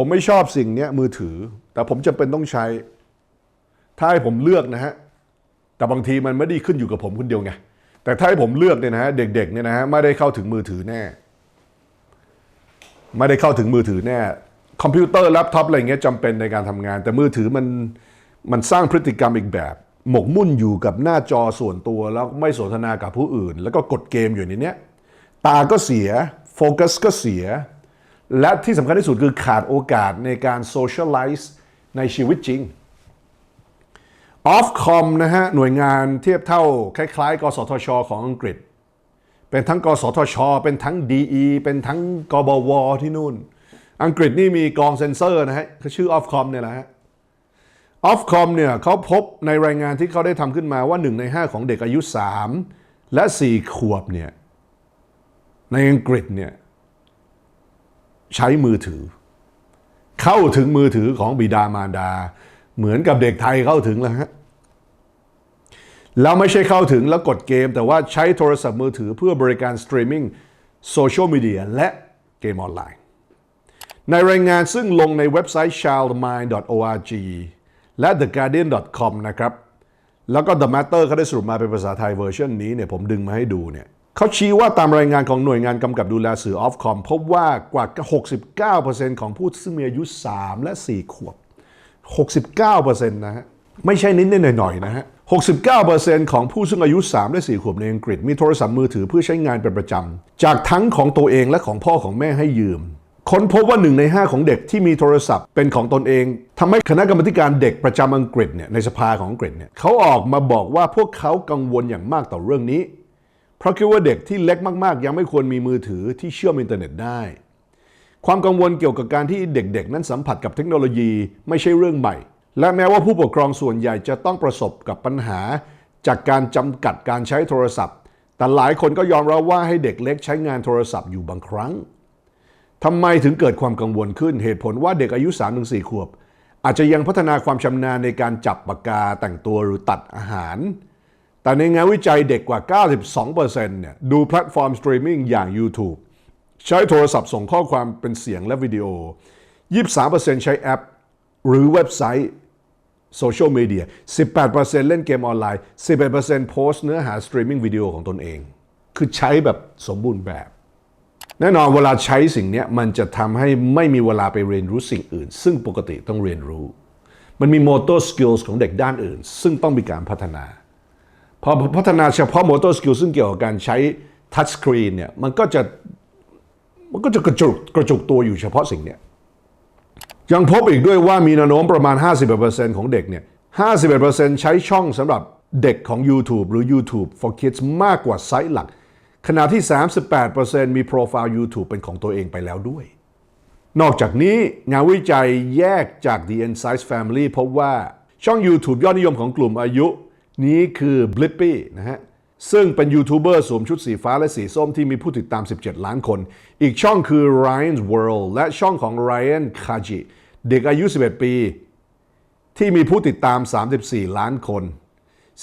ผมไม่ชอบสิ่งนี้มือถือ แต่ผมจำเป็นต้องใช้ ถ้าให้ผมเลือกนะฮะ แต่บางทีมันไม่ได้ขึ้นอยู่กับผมคนเดียวไง แต่ถ้าให้ผมเลือกเนี่ยนะฮะเด็กๆเนี่ยนะฮะไม่ได้เข้าถึงมือถือแน่ ไม่ได้เข้าถึงมือถือแน่ คอมพิวเตอร์แล็ปท็อปอะไรเงี้ยจำเป็นในการทำงาน แต่มือถือมันมันสร้างพฤติกรรมอีกแบบ หมกมุ่นอยู่กับหน้าจอส่วนตัวแล้วไม่สนทนากับผู้อื่น แล้วก็กดเกมอยู่ในเนี้ยตาก็เสียโฟกัสก็เสีย และที่สำคัญที่สุดคือขาดโอกาสในการโซเชียลไลซ์ในชีวิตจริง Ofcom นะฮะหน่วยงานเทียบเท่า คล้าย ๆ กสทช ของอังกฤษ เป็นทั้งกสทช เป็นทั้ง DE เป็นทั้งกบวที่นู่น อังกฤษนี่มีกองเซ็นเซอร์นะฮะเขาชื่อ Ofcom เนี่ยแหละฮะ Ofcom เนี่ยเขาพบในรายงานที่เขาได้ทำขึ้นมาว่า 1 ใน 5 ของเด็กอายุ 3 และ 4 ขวบเนี่ยในอังกฤษเนี่ย ใช้มือถือ เข้าถึงมือถือของบิดามารดา เหมือนกับเด็กไทยเข้าถึงแล้วฮะแล้วไม่ใช่เข้าถึงแล้วกดเกม แต่ว่าใช้โทรศัพท์มือถือเพื่อบริการสตรีมมิ่งโซเชียลมีเดียและเกมออนไลน์ ในรายงานซึ่งลงในเว็บไซต์ childmind.org และ theguardian.com นะครับ แล้วก็ The Matter เขาได้สรุปมาเป็นภาษาไทยเวอร์ชันนี้เนี่ยผมดึงมาให้ดูเนี่ย เขาชี้ว่าตามรายงานของหน่วยงานกำกับดูแลสื่อ Ofcom พบว่ากว่า 69%ของผู้ซึ่งมีอายุ 3 และ 4 ขวบ 69%นะฮะไม่ใช่นิดๆหน่อยๆนะฮะ 69%ของผู้ซึ่งอายุ 3 และ 4 ขวบในอังกฤษ มีโทรศัพท์มือถือเพื่อใช้งานเป็นประจำ จากทั้งของตัวเองและของพ่อของแม่ให้ยืม ค้นพบว่าหนึ่งใน 5 ของเด็กที่มีโทรศัพท์เป็นของตนเองทำให้คณะกรรมการเด็กประจำอังกฤษเนี่ยในสภาของอังกฤษเนี่ยเขาออกมาบอกว่าพวกเขากังวลอย่างมากต่อเรื่องนี้ เพราะคิดว่าเด็กที่เล็กมากๆ ยังไม่ควรมีมือถือที่เชื่อมอินเทอร์เน็ตได้ ความกังวลเกี่ยวกับการที่เด็กๆ นั้นสัมผัสกับเทคโนโลยีไม่ใช่เรื่องใหม่ และแม้ว่าผู้ปกครองส่วนใหญ่จะต้องประสบกับปัญหา จากการจำกัดการใช้โทรศัพท์ แต่หลายคนก็ยอมรับว่าให้เด็กเล็กใช้งานโทรศัพท์อยู่บางครั้งทำไมถึงเกิดความกังวลขึ้นเหตุผลว่าเด็กอายุ 3-4 ขวบ อาจจะยังพัฒนาความชำนาญในการจับปากกาแต่งตัวหรือตัดอาหาร แต่ในงานวิจัยเด็กกว่า 92%เนี่ยดูแพลตฟอร์มสตรีมมิ่งอย่าง YouTube ใช้โทรศัพท์ส่งข้อความเป็นเสียงและวิดีโอ 23%ใช้แอป หรือเว็บไซต์โซเชียลมีเดีย 18%เล่นเกมออนไลน์ 11%โพสต์เนื้อหาสตรีมมิ่งวิดีโอของตนเอง คือใช้แบบสมบูรณ์แบบ แน่นอนเวลาใช้สิ่งนี้มันจะทำให้ไม่มีเวลาไปเรียนรู้สิ่งอื่น ซึ่งปกติต้องเรียนรู้ มันมี motor skills ของเด็กด้านอื่น ซึ่งต้องมีการพัฒนา พอพัฒนาเฉพาะ motor Skill ซึ่งเกี่ยวกับการใช้ touch screen เนี่ยมันก็จะมันก็จะกระจุกกระจุกตัวอยู่เฉพาะสิ่งเนี้ยยังพบอีกด้วยว่ามีแนวโน้มประมาณ 51%ของเด็กเนี่ย 51%ใช้ช่องสำหรับเด็กของ YouTube หรือ YouTube for Kids มากกว่าไซต์หลัก ขณะที่ 38%มีโปรไฟล์ YouTube เป็นของตัวเองไปแล้วด้วย นอกจากนี้งานวิจัยแยกจาก The Insights Family พบว่าช่อง YouTube ยอดนิยมของกลุ่มอายุ นี้คือ Blippi นะฮะซึ่งเป็นยูทูบเบอร์สวมชุดสีฟ้าและสีส้มที่มีผู้ติดตาม 17 ล้านคน อีกช่องคือ Ryan's World และช่องของ Ryan Kaji เด็กอายุ 11 ปี ที่มีผู้ติดตาม 34 ล้านคน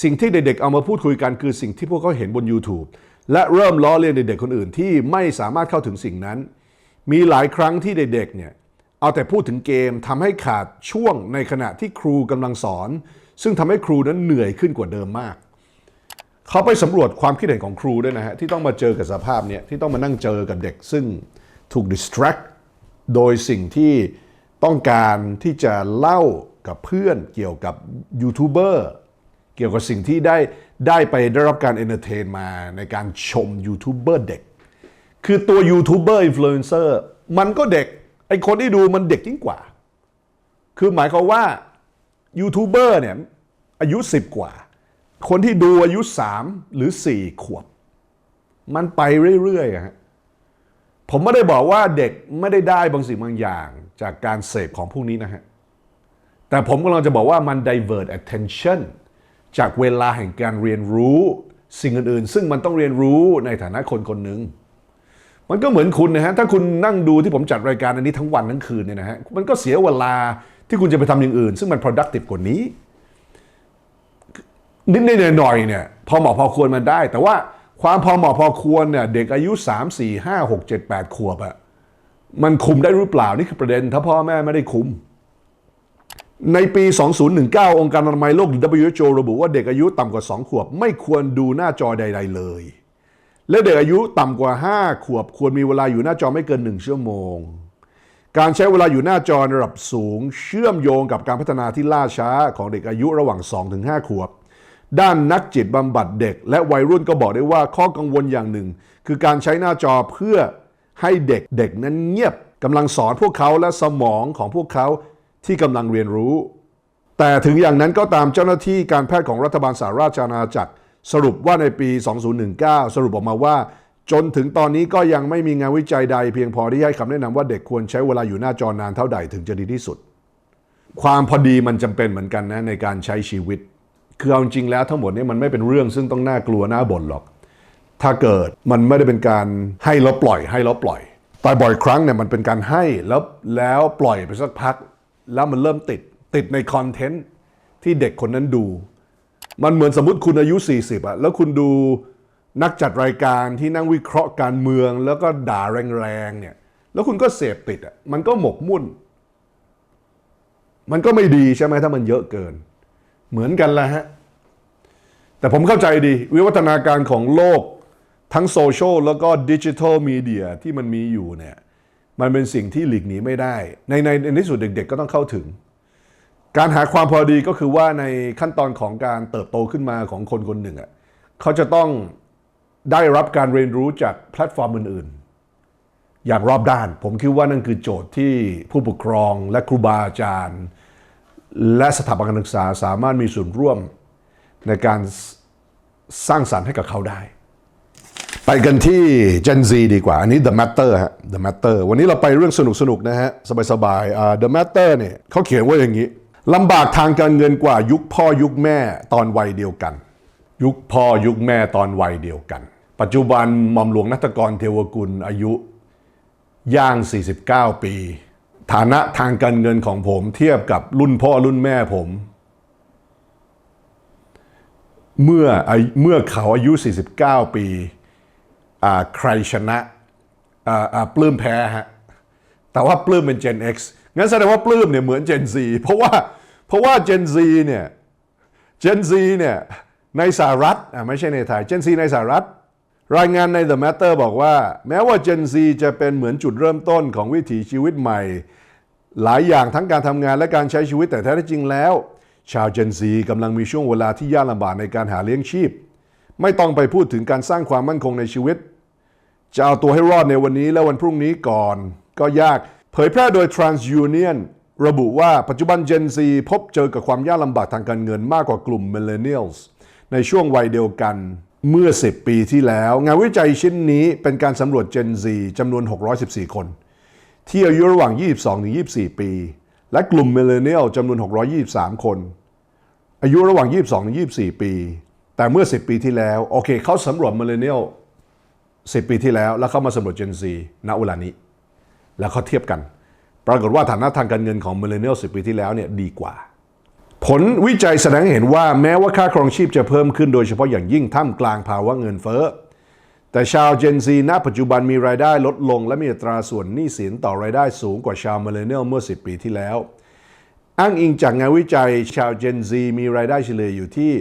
สิ่งที่เด็กๆเอามาพูดคุยกันคือสิ่งที่พวกเขาเห็นบน YouTube และเริ่มล้อเลียนเด็กๆคนอื่นที่ไม่สามารถเข้าถึงสิ่งนั้น มีหลายครั้งที่เด็กๆเนี่ยเอาแต่พูดถึงเกมทำให้ขาดช่วงในขณะที่ครูกำลังสอน ซึ่งทำให้ครูนั้นเหนื่อยขึ้นกว่าเดิมมาก เขาไปสำรวจความคิดเห็นของครูด้วยนะฮะที่ต้องมาเจอกับสภาพเนี่ยที่ต้องมานั่งเจอกับเด็ก ซึ่งถูก distract โดยสิ่งที่ต้องการที่จะเล่ากับเพื่อนเกี่ยวกับยูทูบเบอร์เกี่ยวกับสิ่งที่ได้ได้ไปได้รับการเอนเตอร์เทนมาในการชมยูทูบเบอร์เด็ก คือตัวยูทูบเบอร์อินฟลูเอนเซอร์มันก็เด็ก ไอคนที่ดูมันเด็กยิ่งกว่า คือหมายความว่า ยูทูบเบอร์เนี่ยอายุ 10 กว่า คนที่ดูอายุ 3 หรือ 4 ขวบ มันไปเรื่อยๆฮะผมไม่ได้บอกว่าเด็กไม่ได้ได้บางสิ่งบางอย่างจากการเสพของพวกนี้นะฮะ แต่ผมกำลังจะบอกว่ามัน divert attention จากเวลาแห่งการเรียนรู้สิ่งอื่นๆ ซึ่งมันต้องเรียนรู้ในฐานะคนคนหนึ่งมันก็เหมือนคุณนะฮะ ถ้าคุณนั่งดูที่ผมจัดรายการอันนี้ทั้งวันทั้งคืนเนี่ยนะฮะ มันก็เสียเวลา ที่คุณจะไปทำอย่างอื่น ซึ่งมัน productive กว่านี้ นิดๆหน่อยๆเนี่ยพอเหมาะพอควรมันได้ แต่ว่าความพอเหมาะพอควรเนี่ยเด็กอายุ 3 4 5 6 7 8 ขวบอะมันคุมได้หรือเปล่านี่คือประเด็น ถ้าพ่อแม่ไม่ได้คุม ในปี 2019 องค์การอนามัยโลกหรือ WHO ระบุว่าเด็กอายุต่ำกว่า 2 ขวบ ไม่ควรดูหน้าจอใด ๆ เลย และเด็กอายุต่ำกว่า 5 ขวบ ควรมีเวลาอยู่หน้าจอไม่เกิน 1 ชั่วโมง การใช้เวลาอยู่หน้าจอระดับสูง เชื่อมโยงกับการพัฒนาที่ล่าช้าของเด็กอายุระหว่าง 2-5 ขวบ ด้านนักจิตบำบัดเด็ก และวัยรุ่นก็บอกได้ว่าข้อกังวลอย่างหนึ่ง คือการใช้หน้าจอเพื่อให้เด็กเด็กนั้นเงียบกำลังสอนพวกเขาและสมองของพวกเขาที่กำลังเรียนรู้ แต่ถึงอย่างนั้นก็ตามเจ้าหน้าที่การแพทย์ของรัฐบาลสหราชอาณาจักรสรุปว่าในปี 2019 สรุปออกมาว่า จนถึงตอนนี้ก็ยังไม่มีงานวิจัยใดเพียงพอที่ให้คำแนะนำว่าเด็กควรใช้เวลาอยู่หน้าจอนานเท่าใดถึงจะดีที่สุด ความพอดีมันจำเป็นเหมือนกันนะในการใช้ชีวิต คือเอาจริงแล้วทั้งหมดนี้มันไม่เป็นเรื่องซึ่งต้องน่ากลัวน่าบ่นหรอก ถ้าเกิดมันไม่ได้เป็นการให้แล้วปล่อย ให้แล้วปล่อย แต่บ่อยครั้งเนี่ยมันเป็นการให้แล้วแล้วปล่อยไปสักพัก แล้วมันเริ่มติดติดในคอนเทนต์ที่เด็กคนนั้นดู มันเหมือนสมมติคุณอายุ 40อะแล้วคุณดู นักจัดรายการที่นั่งวิเคราะห์การเมือง แล้วก็ด่าแรงๆเนี่ยแล้วคุณก็เสพติดอะมันก็หมกมุ่น มันก็ไม่ดีใช่ไหมถ้ามันเยอะเกิน เหมือนกันแหละฮะแต่ผมเข้าใจดี วิวัฒนาการของโลกทั้งโซเชียลแล้วก็ดิจิทัลมีเดียที่มันมีอยู่เนี่ยมันเป็นสิ่งที่หลีกหนีไม่ได้ ในในในที่สุดเด็ก ๆ ก็ต้องเข้าถึง การหาความพอดีก็คือว่าในขั้นตอนของการเติบโตขึ้นมาของคนคนหนึ่งอะเขาจะต้อง ได้รับการเรียนรู้จากแพลตฟอร์มอื่น ๆ อย่างรอบด้าน ผมคิดว่านั่นคือโจทย์ที่ผู้ปกครองและครูบาอาจารย์ และสถาบันการศึกษาสามารถมีส่วนร่วมในการสร้างสรรค์ให้กับเขาได้ ไปกันที่ Gen Z ดีกว่า อันนี้ The Matter ฮะ The Matter วันนี้เราไปเรื่องสนุกสนุกๆนะฮะ สบายๆอ่า The Matter เนี่ยเขาเขียนว่าอย่างนี้ลำบากทางการเงินกว่ายุคพ่อยุคแม่ตอนวัยเดียวกัน ยุคพ่อยุคแม่ตอนวัยเดียวกัน ปัจจุบันหม่อมหลวงนัตกรเทวกุลอายุย่าง 49 ปี ฐานะทางการเงินของผมเทียบกับรุ่นพ่อรุ่นแม่ผม เมื่อเมื่อเขาอายุ 49 ปีอ่าใครชนะอ่าอ่าปลื้มแพ้ฮะ แต่ว่าปลื้มเป็น Gen X งั้นแสดงว่าปลื้มเนี่ยเหมือน Gen Z เพราะว่าเพราะว่า Gen Z เนี่ย Gen Z เนี่ยในสหรัฐอะไม่ใช่ในไทย Gen Z ในสหรัฐ รายงานใน The Matter บอกว่า แม้ว่า Gen Z จะเป็นเหมือนจุดเริ่มต้นของวิถีชีวิตใหม่ หลายอย่างทั้งการทำงานและการใช้ชีวิตแต่แท้ที่จริงแล้ว ชาว Gen Z กำลังมีช่วงเวลาที่ยากลำบากในการหาเลี้ยงชีพ ไม่ต้องไปพูดถึงการสร้างความมั่นคงในชีวิต จะเอาตัวให้รอดในวันนี้และวันพรุ่งนี้ก่อน ก็ยากเผยแพร่โดย TransUnion ระบุว่าปัจจุบัน Gen Z พบเจอกับความยากลำบากทางการเงินมากกว่ากลุ่ม Millennials ในช่วงวัยเดียวกัน เมื่อ 10 ปีที่แล้ว งานวิจัยชิ้นนี้เป็นการสำรวจ Gen Z จำนวน 614 คน ที่อายุระหว่าง 22-24 ปี และกลุ่ม Millennial จำนวน 623 คน อายุระหว่าง 22-24 ปี แต่เมื่อ 10 ปีที่แล้ว โอเคเขาสำรวจ Millennial 10 ปีที่แล้ว แล้วเขามาสำรวจ Gen Z ณเวลานี้ แล้วเขาเทียบกัน ปรากฏว่าฐานะทางการเงินของ Millennial 10 ปีที่แล้วเนี่ยดีกว่า ผลวิจัยแสดงให้เห็นว่าแม้ว่าค่าครองชีพจะเพิ่มขึ้นโดยเฉพาะอย่างยิ่งท่ามกลางภาวะเงินเฟ้อ แต่ชาว Gen Z ณปัจจุบันมีรายได้ลดลง และมีอัตราส่วนหนี้สินต่อรายได้สูงกว่าชาว Millennial เมื่อ 10 ปีที่แล้ว อ้างอิงจากงานวิจัยชาว Gen Z มีรายได้เฉลี่ยอยู่ที่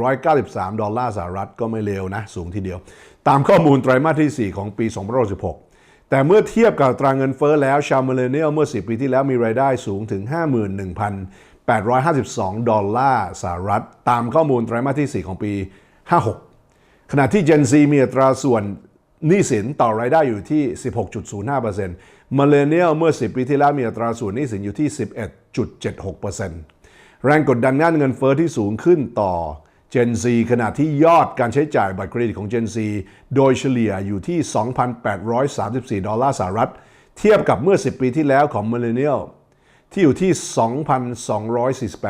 45,493 ดอลลาร์สหรัฐก็ไม่เลวนะ สูงทีเดียว ตามข้อมูลไตรมาสที่ 4 ของปี2016 แต่เมื่อเทียบกับตราเงินเฟ้อแล้วชาวมิเลเนียลเมื่อ 10 ปีที่แล้วมีรายได้สูงถึง 51,852 ดอลลาร์สหรัฐ ตามข้อมูลไตรมาสที่ 4 ของปี 56 ขณะที่ Gen Z มีอัตราส่วนหนี้สินต่อรายได้อยู่ที่ 16.05%มาเลเนียลเมื่อ 10 ปีที่แล้วมีอัตราส่วนหนี้สินอยู่ที่ 11.76%แรงกดดันด้านเงินเฟอ้อที่สูงขึ้นต่อ Gen Z ขณะที่ยอดการใช้จ่ายบัตรเครดิตของ Gen Z โดยเฉลี่ยอยู่ที่ 2,834 ดอลลาร์สหรัฐ เทียบกับเมื่อ 10 ปีที่แล้วของ Millennial ที่อยู่ที่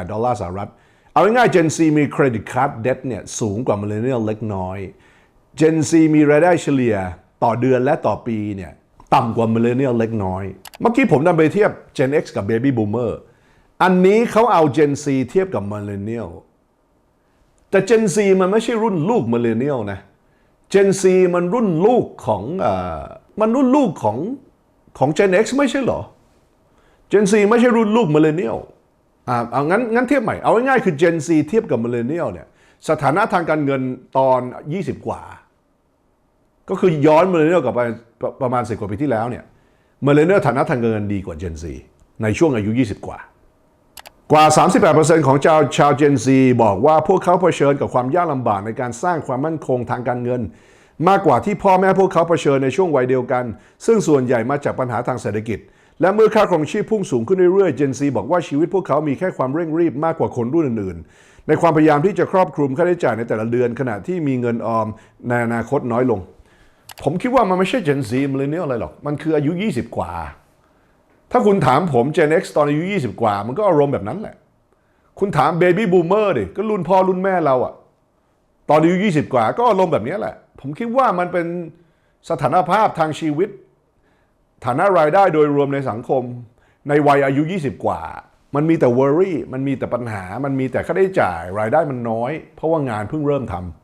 2,248 ดอลลาร์สหรัฐ เอาง่ายๆ Gen Z มีเครดิตการ์ดเดทเนี่ยสูงกว่า Millennial เล็กน้อย Gen Z มีรายได้เฉลี่ยต่อเดือนและต่อปีเนี่ยต่ำกว่า Millennial เล็กน้อย เมื่อกี้ผมนำไปเทียบ Gen X กับ Baby Boomer อันนี้เขาเอา Gen Z เทียบกับ Millennial แต่ Gen Z มันไม่ใช่รุ่นลูก Millennial นะ Gen Z มันรุ่นลูกของอมันรุ่นลูกของของ Gen X ไม่ใช่เหรอ Gen Z ไม่ใช่รุ่นลูก Millennial อ่าเอางั้นงั้นเทียบใหม่ เอาง่ายๆคือ Gen Z เทียบกับ Millennial เนี่ยสถานะทางการเงินตอน 20 กว่า ก็คือย้อน Millennial กลับไปประมาณ 10 กว่าปีที่แล้วเนี่ย Millennial ฐานะทางการเงินดีกว่า Gen Z ในช่วงอายุ 20 กว่า ว่า 38%ของชาวชาว Gen Z บอกว่าพวกเขาเผชิญกับความยากลำบากในการสร้างความมั่นคงทางการเงิน มากกว่าที่พ่อแม่พวกเขาเผชิญในช่วงวัยเดียวกัน ซึ่งส่วนใหญ่มาจากปัญหาทางเศรษฐกิจ และเมื่อค่าครองชีพพุ่งสูงขึ้นเรื่อยๆ Gen Z บอกว่าชีวิตพวกเขามีแค่ความเร่งรีบมากกว่าคนรุ่นอื่นๆ ในความพยายามที่จะครอบคลุมค่าใช้จ่ายในแต่ละเดือนขณะที่มีเงินออมในอนาคตน้อยลง ผมคิดว่ามันไม่ใช่ Gen Z Millennial อะไรหรอกมันคืออายุ 20 กว่า ถ้าคุณถามผม Gen X ตอนอายุ 20 กว่า มันก็อารมณ์แบบนั้นแหละ คุณถาม Baby Boomer ดิ ก็รุ่นพ่อรุ่นแม่เราอะตอนอายุ 20 กว่าก็อารมณ์แบบนี้แหละ ผมคิดว่ามันเป็นสถานภาพทางชีวิต ฐานะรายได้โดยรวมในสังคม ในวัยอายุ 20 กว่า มันมีแต่ worry มันมีแต่ปัญหา มันมีแต่ค่าใช้จ่าย รายได้มันน้อย เพราะว่างานเพิ่งเริ่มทำ